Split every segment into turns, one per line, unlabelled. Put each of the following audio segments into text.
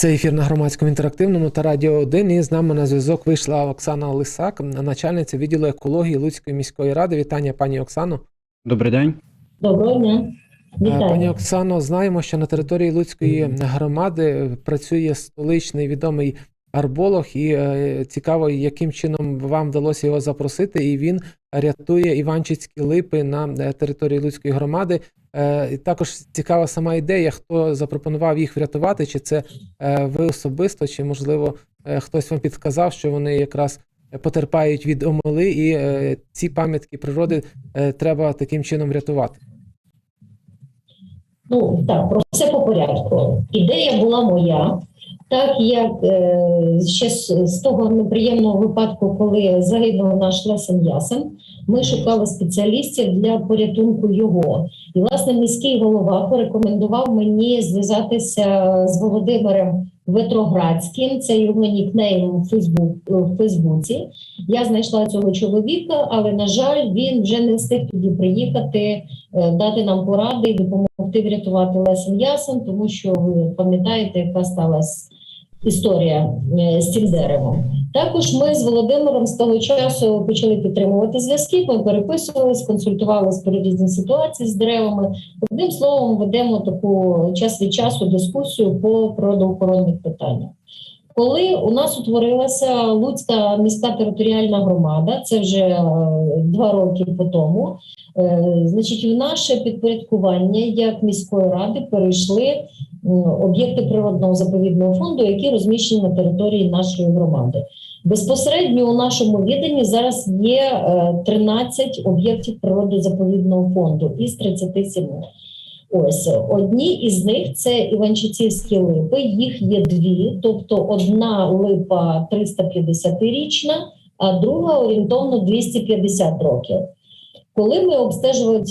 Це ефір на громадському інтерактивному та радіо 1. І з нами на зв'язок вийшла Оксана Лисак, начальниця відділу екології Луцької міської ради. Вітання, пані Оксано.
Добрий день.
Доброго дня.
Е,
Вітаю.
Пані Оксано, знаємо, що на території Луцької громади працює столичний відомий арболог, і е, цікаво, яким чином вам вдалося його запросити. І він рятує Іванчицькі липи на е, території Луцької громади. Е, також цікава сама ідея, хто запропонував їх врятувати, чи це е, ви особисто, чи можливо е, хтось вам підказав, що вони якраз потерпають від омили, і ці пам'ятки природи треба таким чином врятувати.
Ну так, про все по порядку. Ідея була моя. Так як е, ще з, того неприємного випадку, коли загинув наш Лесен Ясен, ми шукали спеціалістів для порятунку його. І власне міський голова порекомендував мені зв'язатися з Володимиром Ветроградським. Це його нікнейм у Фейсбук в Фейсбуці. Я знайшла цього чоловіка, але на жаль, він вже не встиг тоді приїхати, е, дати нам поради і допомогти врятувати Лесен Ясен, тому що ви пам'ятаєте, яка сталася історія е, з цим деревом. Також ми з Володимиром з того часу почали підтримувати зв'язки. Ми переписувалися, консультувалися про різні ситуації з деревами. Одним словом, ведемо таку час від часу дискусію по природоохоронних питаннях. Коли у нас утворилася Луцька міська територіальна громада, це вже е, два роки по тому. е, Значить, в наше підпорядкування як міської ради перейшли об'єкти природного заповідного фонду, які розміщені на території нашої громади. Безпосередньо у нашому відданні зараз є е, 13 об'єктів природозаповідного фонду із 37. Ось одні із них це Іванчицівські липи. Їх є дві, тобто одна липа 350-річна, а друга орієнтовно 250 років. Коли ми обстежували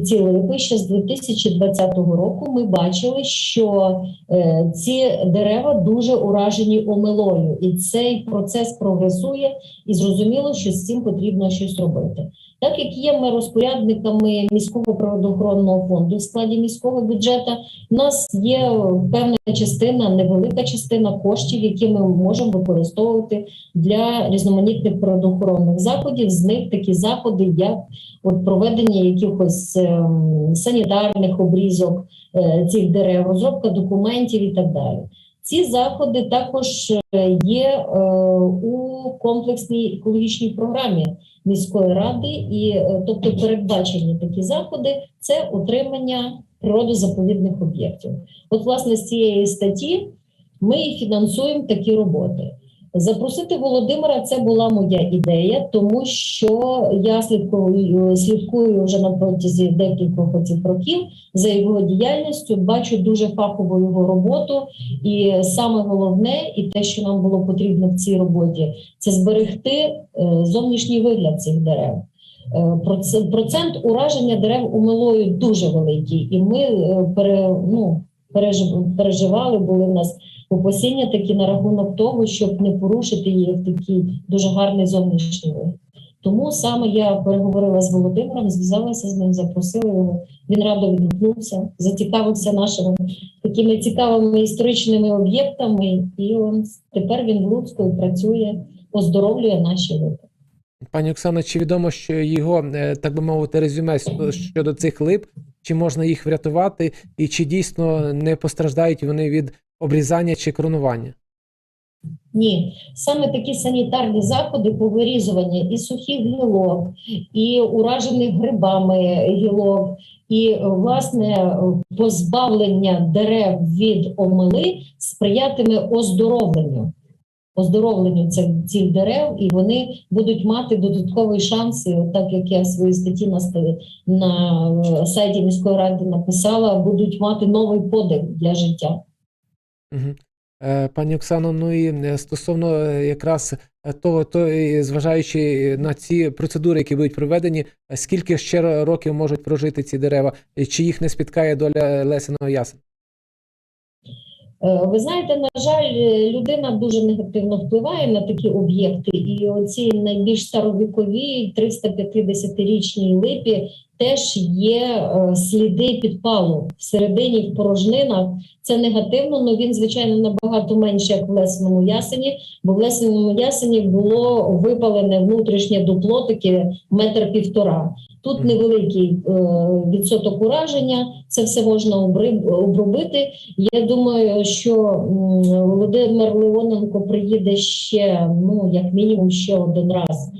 ці липи ще з 2020 року, ми бачили, що е, ці дерева дуже уражені омилою, і цей процес прогресує, і зрозуміло, що з цим потрібно щось робити. Так як є ми розпорядниками міського природоохоронного фонду в складі міського бюджету, у нас є певна частина, невелика частина коштів, які ми можемо використовувати для різноманітних природоохоронних заходів. З них такі заходи, як от проведення якихось ем, санітарних обрізок е, цих дерев, розробка документів і так далі. Ці заходи також е, є е, у комплексній екологічній програмі міської ради, і е, тобто передбачені такі заходи це утримання природозаповідних об'єктів. От, власне, з цієї статті ми фінансуємо такі роботи. Запросити Володимира це була моя ідея, тому що я слідкую слідкую вже на протязі декількох оцих років за його діяльністю. Бачу дуже фахову його роботу, і саме головне, і те, що нам було потрібно в цій роботі, це зберегти е, зовнішній вигляд цих дерев. Е, Процент ураження дерев умилою дуже великий, і ми е, пере, ну, переживали, були в нас опасіння такі на рахунок того, щоб не порушити її в такий дуже гарний зовнішній вигляд. Тому саме я переговорила з Володимиром, зв'язалася з ним, запросила його. Він радо відгукнувся, зацікавився нашими такими цікавими історичними об'єктами, і он тепер він в Луцьку працює, оздоровлює наші липи.
Пані Оксано, чи відомо, що його, е, так би мовити, резюме щодо цих лип, чи можна їх врятувати, і чи дійсно не постраждають вони від обрізання чи коронування?
Ні, саме такі санітарні заходи по вирізуванню і сухих гілок, і уражених грибами гілок, і власне позбавлення дерев від омили сприятиме оздоровленню. Оздоровленню цих, дерев, і вони будуть мати додатковий шанс, так як я в своїй статті на, на е, сайті міської ради написала, будуть мати новий подих для життя.
Угу. Пані Оксано, ну і е, стосовно е, якраз того, то, зважаючи на ці процедури, які будуть проведені, скільки ще років можуть прожити ці дерева, чи їх не спіткає доля Лесиного ясена?
Е, Ви знаєте, на жаль, людина дуже негативно впливає на такі об'єкти, і оці найбільш старовікові 350-річні липі теж є е, сліди підпалу всередині в порожнинах. Це негативно, але він, звичайно, набагато менше, як в лесеному ясені, бо в лесеному ясені було випалене внутрішнє дупло, таке метр півтора. Тут невеликий е, відсоток ураження, це все можна обробити. Я думаю, що Володимир Леоненко приїде ще, ну як мінімум, ще один раз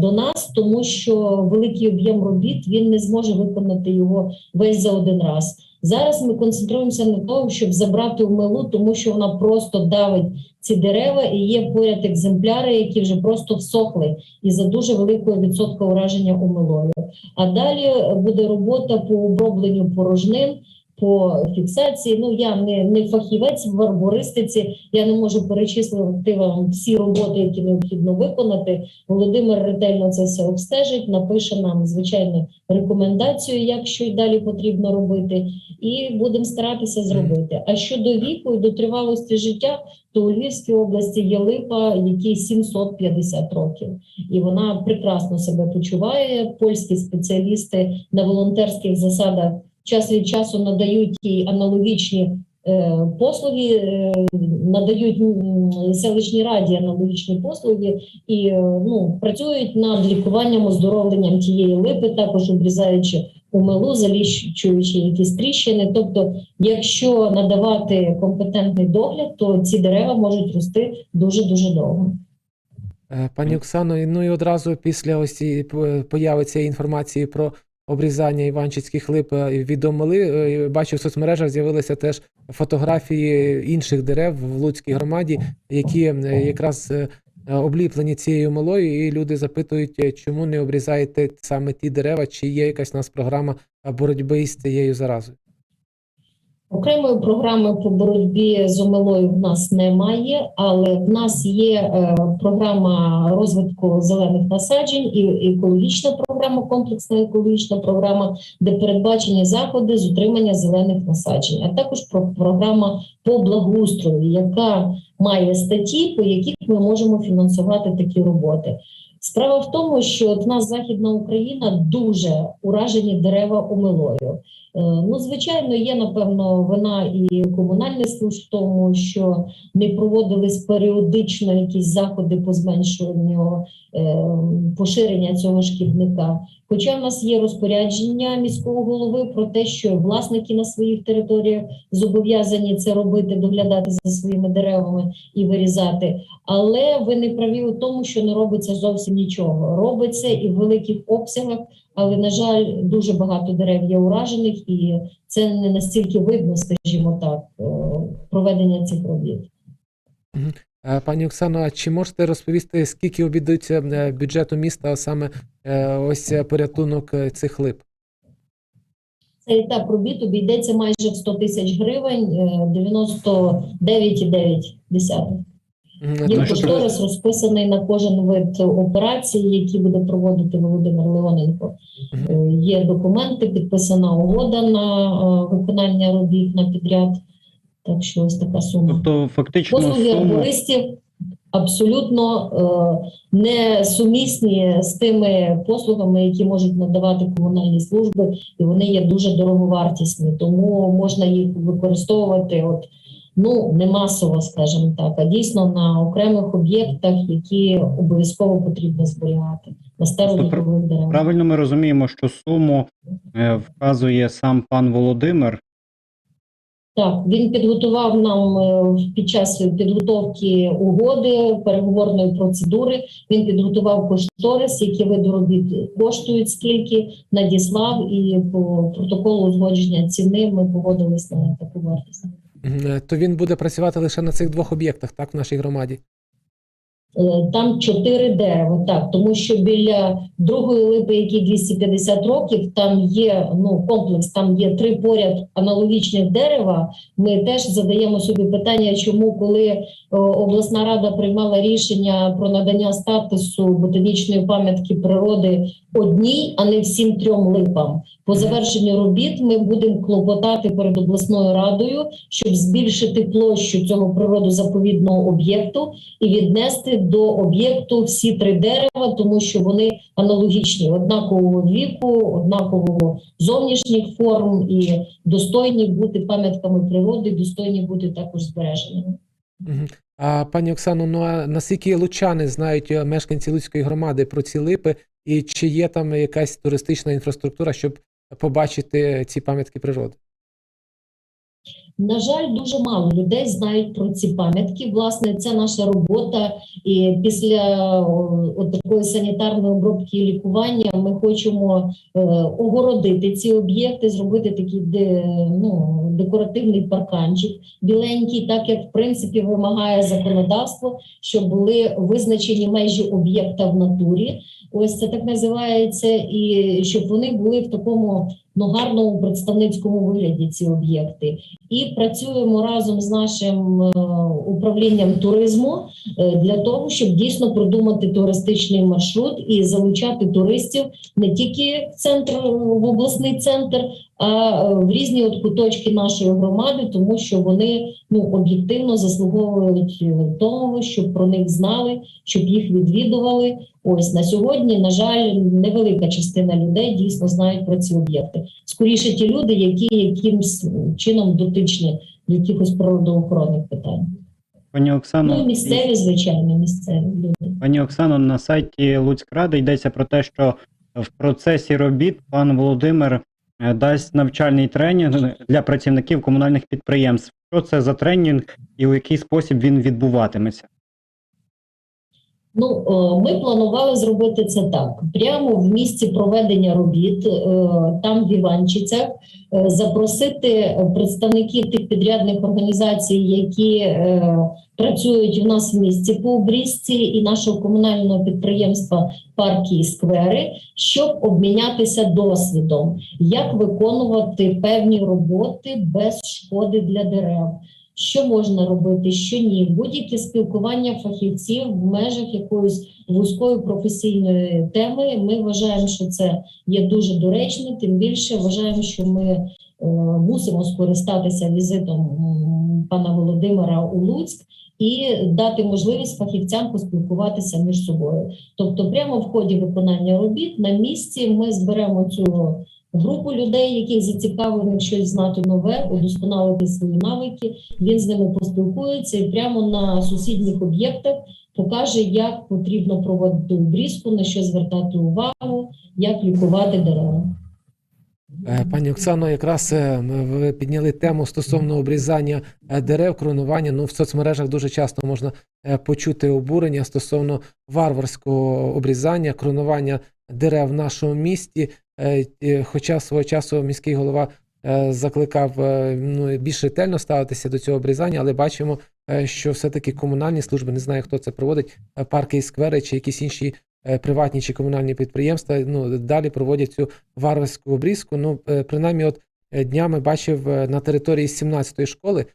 до нас, тому що великий об'єм робіт він не зможе виконати його весь за один раз. Зараз ми концентруємося на тому, щоб забрати умилу, тому що вона просто давить ці дерева, і є поряд екземпляри, які вже просто всохли і за дуже великого відсотка ураження умилою. А далі буде робота по обробленню порожнин. По фіксації, ну я не, не фахівець в арбористиці, я не можу перечислити вам всі роботи, які необхідно виконати. Володимир ретельно це все обстежить, напише нам звичайно рекомендацію, як що й далі потрібно робити, і будемо старатися зробити. А щодо віку і до тривалості життя, то у Львівській області є липа, якій 750 років, і вона прекрасно себе почуває. Польські спеціалісти на волонтерських засадах час від часу надають їй аналогічні. е, Послуги е, надають селищній раді аналогічні послуги і е, ну працюють над лікуванням, оздоровленням тієї липи, також обрізаючи умилу, заліщуючи якісь тріщини. Тобто, якщо надавати компетентний догляд, то ці дерева можуть рости дуже дуже довго.
Пані Оксано, ну і одразу після ось появи цієї інформації про обрізання іванчицьких лип відомили. Бачив е, бачу в соцмережах з'явилися теж фотографії інших дерев в Луцькій громаді, які е, якраз е, е, обліплені цією омелою, і люди запитують, е, чому не обрізаєте саме ті дерева, чи є якась у нас програма е, боротьби з цією заразою.
Окремої програми по боротьбі з омилою в нас немає, але в нас є е, програма розвитку зелених насаджень і екологічна програма, комплексна екологічна програма, де передбачені заходи з утримання зелених насаджень, а також про- програма по благоустрою, яка має статті, по яких ми можемо фінансувати такі роботи. Справа в тому, що от нас Західна Україна дуже уражені дерева омилою. Е, Ну, звичайно, є напевно вина і комунальних служб в тому, що не проводились періодично якісь заходи по зменшенню е, поширення цього шкідника. Хоча в нас є розпорядження міського голови про те, що власники на своїх територіях зобов'язані це робити, доглядати за своїми деревами і вирізати. Але ви не праві у тому, що не робиться зовсім нічого. Робиться і в великих обсягах, але на жаль, дуже багато дерев є уражених, і це не настільки видно, скажімо так, проведення цих робіт.
Е, Пані Оксано, а чи можете розповісти, скільки обійдуться е, бюджету міста саме е, ось порятунок цих лип?
Цей етап робіт обійдеться майже в 100 тисяч гривень, е, 99,9. Є кошторис розписаний на кожен вид операцій, які буде проводити Володимир Леоненко. Е, Є документи, підписана угода на е, виконання робіт на підряд. Так що ось така сума.
Тобто, фактично,
Послуги арбористів абсолютно е, не сумісні з тими послугами, які можуть надавати комунальні служби, і вони є дуже дороговартісні, тому можна їх використовувати от. Ну, не масово, скажімо так, а дійсно на окремих об'єктах, які обов'язково потрібно зберігати на старовікових деревах.
правильно ми розуміємо, що суму е, вказує сам пан Володимир.
Так, він підготував нам е, під час підготовки угоди переговорної процедури. Він підготував кошторис, які види робіт коштують, скільки надіслав, і по протоколу узгодження ціни ми погодились на таку вартість.
Е, То він буде працювати лише на цих двох об'єктах, так, в нашій громаді.
Е, Там чотири дерева, так тому що біля другої липи, якій 250 років, там є ну комплекс, там є три поряд аналогічних дерева. Ми теж задаємо собі питання, чому коли е, обласна рада приймала рішення про надання статусу ботанічної пам'ятки природи одній, а не всім трьом липам. По завершенню робіт ми будемо клопотати перед обласною радою, щоб збільшити площу цього природозаповідного об'єкту і віднести до об'єкту всі три дерева, тому що вони аналогічні, однакового віку, однакового зовнішніх форм і достойні бути пам'ятками природи, достойні бути також збереженими.
А пані Оксано, ну а наскільки лучани знають е, мешканці Луцької громади про ці липи, і чи є там якась туристична інфраструктура, щоб побачити ці пам'ятки природи?
На жаль, дуже мало людей знають про ці пам'ятки. Власне, це наша робота. І після от такої санітарної обробки і лікування ми хочемо е, огородити ці об'єкти, зробити такий ну, декоративний парканчик біленький, так як в принципі вимагає законодавство, щоб були визначені межі об'єкта в натурі. Ось це так називається, і щоб вони були в такому ну, гарному представницькому вигляді ці об'єкти. І працюємо разом з нашим е, управлінням туризму е, для того, щоб дійсно продумати туристичний маршрут і залучати туристів не тільки в центр в обласний центр, а е, в різні от куточки нашої громади, тому що вони ну об'єктивно заслуговують е, того, щоб про них знали, щоб їх відвідували. Ось на сьогодні, на жаль, невелика частина людей дійсно знають про ці об'єкти. Скоріше ті люди, які якимсь чином дотичні до якихось природоохоронних питань.
Пані
Ну
Оксано,
місцеві, звичайно, місцеві люди.
пані Оксано, на сайті Луцькради йдеться про те, що в процесі робіт пан Володимир дасть навчальний тренінг для працівників комунальних підприємств. Що це за тренінг і у який спосіб він відбуватиметься?
Ну, е, ми планували зробити це так: прямо в місці проведення робіт, е, там в Іванчицях, е, запросити представників тих підрядних організацій, які працюють у нас в місті по обрізці, і нашого комунального підприємства парки і сквери, щоб обмінятися досвідом, як виконувати певні роботи без шкоди для дерев. Що можна робити, що ні, будь-яке спілкування фахівців в межах якоїсь вузької професійної теми. Ми вважаємо, що це є дуже доречно. Тим більше вважаємо, що ми е, мусимо скористатися візитом пана Володимира у Луцьк і дати можливість фахівцям поспілкуватися між собою. Тобто, прямо в ході виконання робіт на місці ми зберемо цю групу людей, яких зацікавлених щось знати нове, удосконалити свої навики. Він з ними поспілкується і прямо на сусідніх об'єктах покаже, як потрібно проводити обрізку, на що звертати увагу, як лікувати дерева.
Е, Пані Оксано, якраз е, ви підняли тему стосовно обрізання е, дерев, кронування. Ну, в соцмережах дуже часто можна почути обурення стосовно варварського обрізання, кронування дерев в нашому місті. Е, Хоча свого часу міський голова е, закликав е, ну, більш ретельно ставитися до цього обрізання, але бачимо, що все-таки комунальні служби, не знаю, хто це проводить, парки і сквери чи якісь інші приватні чи комунальні підприємства, ну, далі проводять цю варварську обрізку. Ну, принаймні, от днями бачив на території 17-ї школи,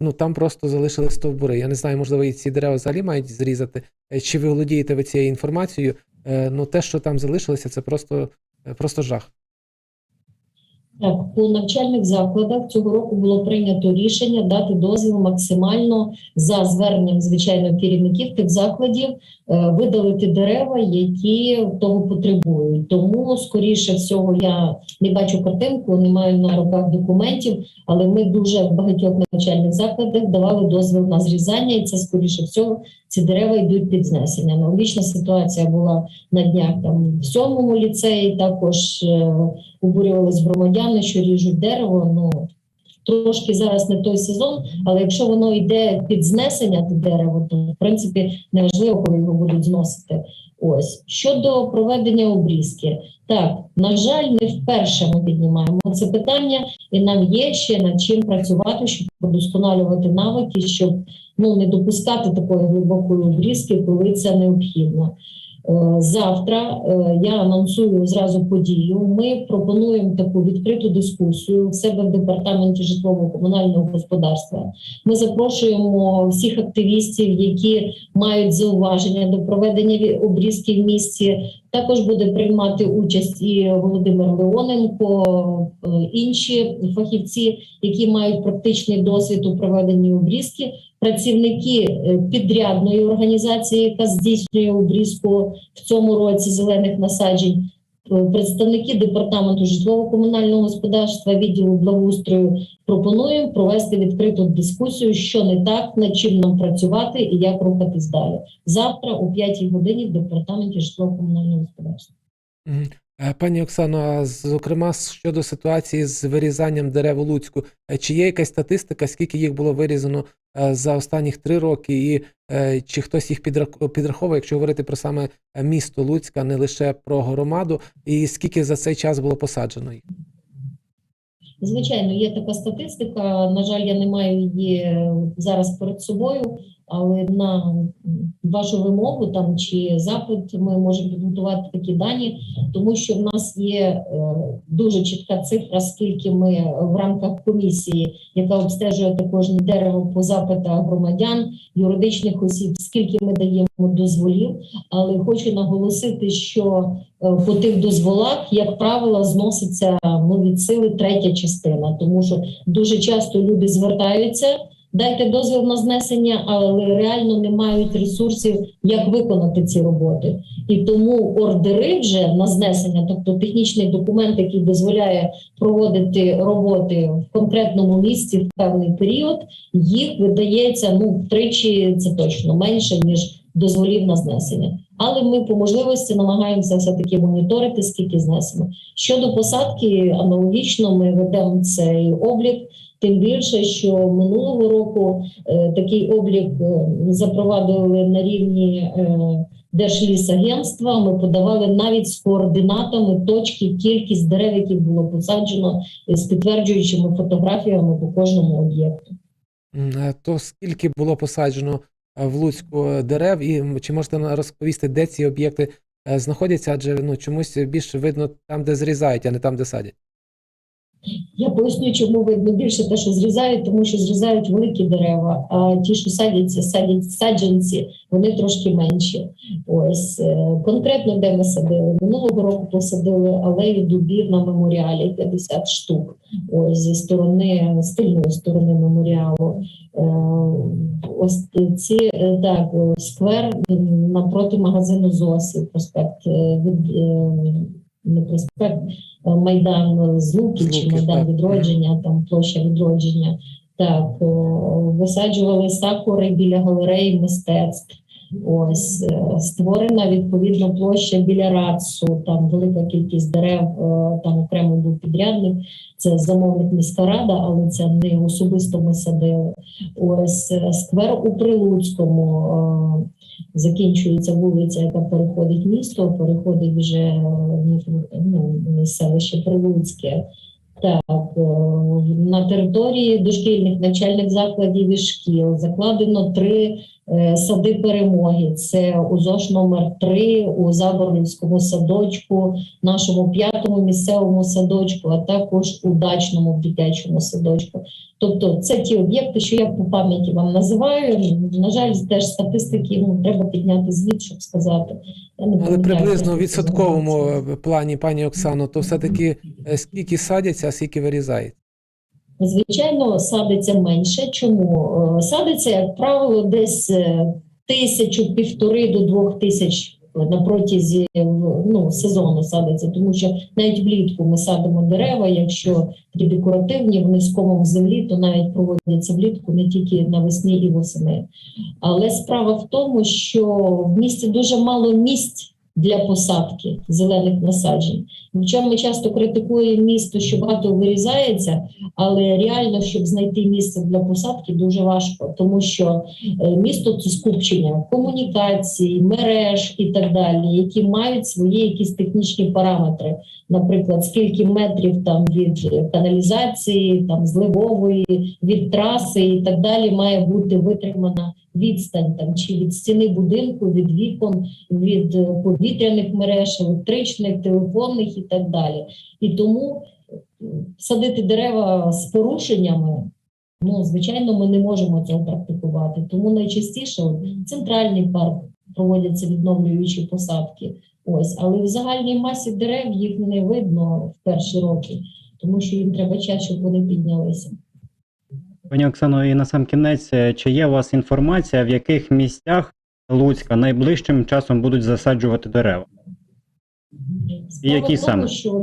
ну там просто залишили стовбури. Я не знаю, можливо, і ці дерева взагалі мають зрізати. Чи ви володієте ви цією інформацією? Ну, те, що там залишилося, це просто, просто жах.
Так, по навчальних закладах цього року було прийнято рішення дати дозвіл максимально за зверненням звичайно керівників тих закладів е, видалити дерева, які того потребують. Тому, скоріше всього, я не бачу картинку, не маю на руках документів, але ми дуже в багатьох навчальних закладах давали дозвіл на зрізання, і це скоріше всього ці дерева йдуть під знесення. Аналогічна ситуація була на днях там в сьомому ліцеї. Також е, обурювались громадяни, що ріжуть дерево. Ну трошки зараз не той сезон, але якщо воно йде під знесення те дерево, то в принципі неважливо, коли його будуть зносити. Ось щодо проведення обрізки, так на жаль, не вперше ми піднімаємо це питання, і нам є ще над чим працювати, щоб удосконалювати навики, щоб ну не допускати такої глибокої обрізки, коли це необхідно. Е, Завтра е, я анонсую зразу подію. Ми пропонуємо таку відкриту дискусію в себе в департаменті житлово-комунального господарства. Ми запрошуємо всіх активістів, які мають зауваження до проведення обрізки в місті. Також буде приймати участь і Володимир Леоненко, е, інші фахівці, які мають практичний досвід у проведенні обрізки працівники е, підрядної організації, яка здійснює обрізку в цьому році зелених насаджень, е, представники департаменту житлово-комунального господарства, відділу благоустрою пропонуємо провести відкриту дискусію, що не так, над чим нам працювати і як рухатись далі. Завтра о 5 годині в департаменті житлово-комунального господарства.
Е, Пані Оксано, а зокрема щодо ситуації з вирізанням дерев у Луцьку, е, чи є якась статистика, скільки їх було вирізано е, за останніх три роки, і чи хтось їх підраховує, якщо говорити про саме місто Луцька, не лише про громаду, і скільки за цей час було посаджено їх?
Звичайно, є така статистика. На жаль, я не маю її зараз перед собою, але на вашу вимогу там чи запит ми можемо підготувати такі дані, тому що в нас є е, дуже чітка цифра, скільки ми в рамках комісії, яка обстежує також дерево по запитах громадян, юридичних осіб, скільки ми даємо дозволів. Але хочу наголосити, що е, по тих дозволах, як правило, зноситься ну, від сили третя частина, тому що дуже часто люди звертаються. Дайте дозвіл на знесення, але реально не мають ресурсів, як виконати ці роботи. І тому ордери вже на знесення, тобто технічний документ, який дозволяє проводити роботи в конкретному місці в певний період, їх видається ну втричі це точно менше ніж дозволів на знесення. Але ми по можливості намагаємося все таки моніторити, скільки знесено. Щодо посадки, аналогічно ми ведемо цей облік. Тим більше, що минулого року е, такий облік е, запровадили на рівні е, Держлісагентства. Ми подавали навіть з координатами точки, кількість дерев, які було посаджено, з підтверджуючими фотографіями по кожному об'єкту.
То скільки було посаджено в Луцьку дерев, і чи можете розповісти, де ці об'єкти знаходяться? Адже ну чомусь більше видно там, де зрізають, а не там, де садять.
Я поясню, чому видно більше те, що зрізають, тому що зрізають великі дерева, а ті, що садяться, садять саджанці, вони трошки менші. Ось е, конкретно де ми садили. Минулого року посадили алею дубів на меморіалі 50 штук. Ось зі сторони з тильної сторони меморіалу. Е, Ось ці е, так, сквер напроти магазину ЗОСів, проспект від не проспект. е, Майдан Злуки чи Майдан відродження, там площа відродження. Так, е, висаджували сакури біля галереї мистецтв. Ось е, створена відповідно площа біля Рацу, там велика кількість дерев, е, там окремо був підрядник. Це замовник міська рада, але це не особисто ми садили. Ось е, сквер у Прилуцькому. Закінчується вулиця, яка переходить місто, переходить вже ну, селище Прилуцьке. Так, на території дошкільних навчальних закладів і шкіл закладено три сади перемоги. Це у ЗОШ номер 3 у Заборлівському садочку, нашому п'ятому місцевому садочку, а також у дачному дитячому садочку. Тобто, це ті об'єкти, що я по пам'яті вам називаю. На жаль, теж статистики ну, треба підняти звіт, щоб сказати. Я не
Але приблизно в відсотковому е, плані, пані Оксано, то все-таки е, скільки садяться, а скільки вирізають?
Звичайно, садиться менше. Чому Е, садиться, як правило, десь е, тисячу, півтори до двох тисяч на протязі ну, сезону садиться, тому що навіть влітку ми садимо дерева. Якщо декоративні в землі, то навіть проводяться влітку не тільки навесні і восени. Але справа в тому, що в місті дуже мало місць. Для посадки зелених насаджень. Причому ми часто критикуємо місто, що багато вирізається, Але реально, щоб знайти місце для посадки, дуже важко, тому що е, місто це скупчення комунікацій, мереж і так далі, які мають свої якісь технічні параметри. Наприклад, скільки метрів там від е, каналізації, там зливової, від траси і так далі, має бути витримана відстань там чи від стіни будинку, від вікон, від е, повітряних мереж, електричних, телефонних і так далі. І тому е, садити дерева з порушеннями. Ну, звичайно, ми не можемо цього практикувати. Тому найчастіше от, центральний парк проводяться відновлюючі посадки. Ось, але в загальній масі дерев їх не видно в перші роки, тому що їм треба час, щоб вони піднялися.
Пані Оксано, і на сам кінець, е, чи є у вас інформація, в яких місцях Луцька найближчим часом будуть засаджувати дерева?
Справа
які
тому,
саме?
що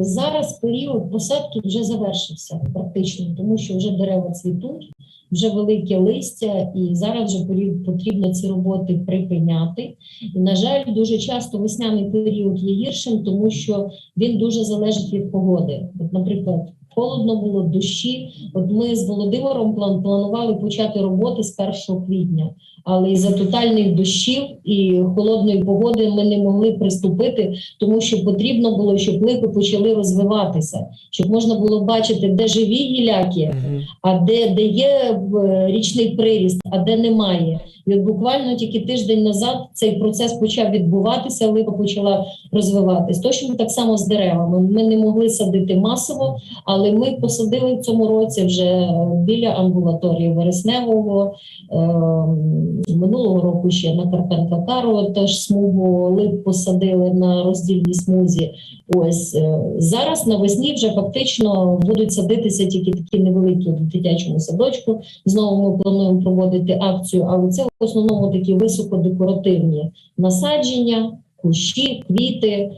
зараз період посадки вже завершився практично, тому що вже дерева цвітуть, вже велике листя, і зараз вже період потрібно ці роботи припиняти. І, на жаль, дуже часто весняний період є гіршим, тому що він дуже залежить від погоди. От, наприклад, холодно було, дощі. От ми з Володимиром план- планували почати роботи з 1 квітня, але із-за тотальних дощів і холодної погоди ми не могли приступити, тому що потрібно було, щоб липи почали розвиватися, щоб можна було бачити, де живі гіляки, а де, де є річний приріст, а де немає. І от буквально тільки тиждень назад цей процес почав відбуватися, липа почала розвиватись. Точно так само з деревами. Ми не могли садити масово, але ми посадили в цьому році вже біля амбулаторії Вересневого. Е, Минулого року ще на Карпенка Карова теж смугу лип посадили на роздільній смузі. Ось е, зараз навесні вже фактично будуть садитися тільки такі невеликі в дитячому садочку. Знову ми плануємо проводити акцію, але це в основному такі високодекоративні насадження, кущі, квіти.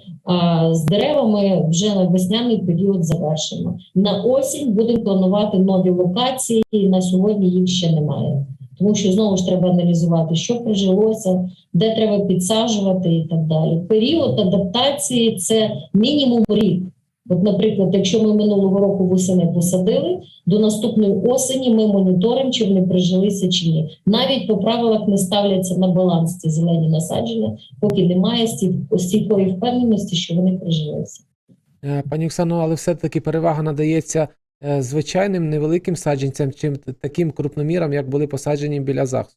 З деревами вже на весняний період завершено. На осінь будемо планувати нові локації. На сьогодні їх ще немає. Тому що знову ж треба аналізувати, що прижилося, де треба підсаджувати і так далі. Період адаптації це мінімум рік. От, наприклад, якщо ми минулого року восени посадили, до наступної осені ми моніторимо, чи вони прижилися чи ні. Навіть по правилах не ставляться на баланс ці зелені насадження, поки немає стій- стійкої впевненості, що вони прижилися.
Е, Пані Оксано, але все-таки перевага надається е, звичайним невеликим саджанцям, чим таким крупномірам, як були посаджені біля ЗАГСу.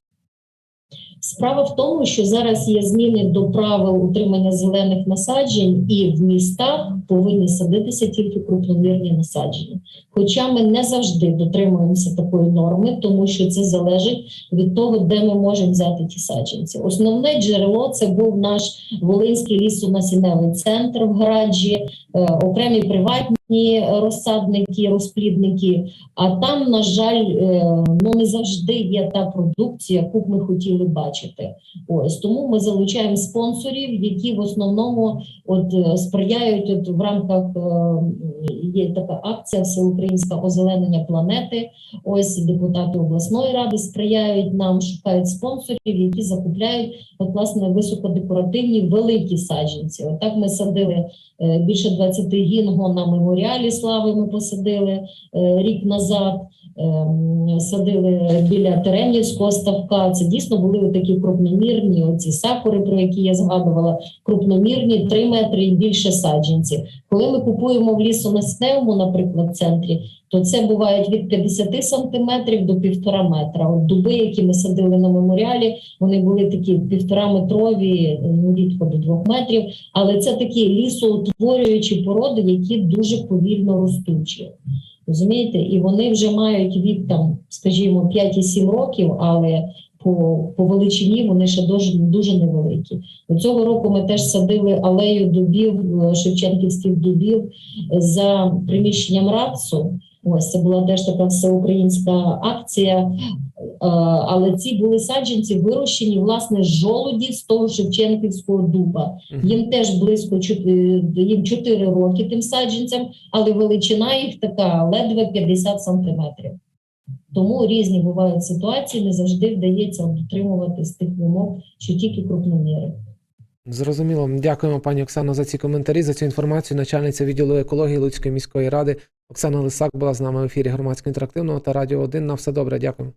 Справа в тому, що зараз є зміни до правил утримання зелених насаджень, і в містах повинні садитися тільки крупномірні насадження. Хоча ми не завжди дотримуємося такої норми, тому що це залежить від того, де ми можемо взяти ті саджанці. Основне джерело це був наш Волинський лісонасінневий центр в гаражі, е, окремі приватні розсадники, розплідники. А там, на жаль, е, ну не завжди є та продукція, яку б ми хотіли бачити. Ось тому ми залучаємо спонсорів, які в основному от е, сприяють от в рамках е, є така акція Всеукраїнська озеленення планети. Ось депутати обласної ради сприяють нам, шукають спонсорів, які закупляють от, власне високодекоративні великі саджанці. Отак ми садили е, більше 20 гінго на меморіалі слави. Ми посадили е, рік назад. Ем, Садили біля Теренівського ставка. Це дійсно були такі крупномірні, оці сакури, про які я згадувала, крупномірні 3 метри і більше саджанці. Коли ми купуємо в лісонастевому, наприклад, центрі, то це бувають від 50 сантиметрів до півтора метра. От дуби, які ми садили на меморіалі, вони були такі півтора метрові, ну рідко до двох метрів. Але це такі лісоутворюючі породи, які дуже повільно ростучі. Розумієте, і вони вже мають від там, скажімо, 5,7 років, але по, по величині вони ще дуже дуже невеликі. Цього року ми теж садили алею дубів, е, шевченківських дубів е, за приміщенням РАЦу. Ось це була теж така всеукраїнська акція. Е, Але ці були саджанці вирощені власне з жолудів з того Шевченківського дуба. Їм теж близько е, їм 4 роки тим саджанцям, але величина їх така ледве 50 сантиметрів. Тому різні бувають ситуації, не завжди вдається дотримуватись тих вимог, що тільки крупноміри.
Зрозуміло. Дякуємо, пані Оксано, за ці коментарі, за цю інформацію. Начальниця відділу екології Луцької міської ради Оксана Лисак була з нами в ефірі громадського інтерактивного та радіо 1. На все добре. Дякую.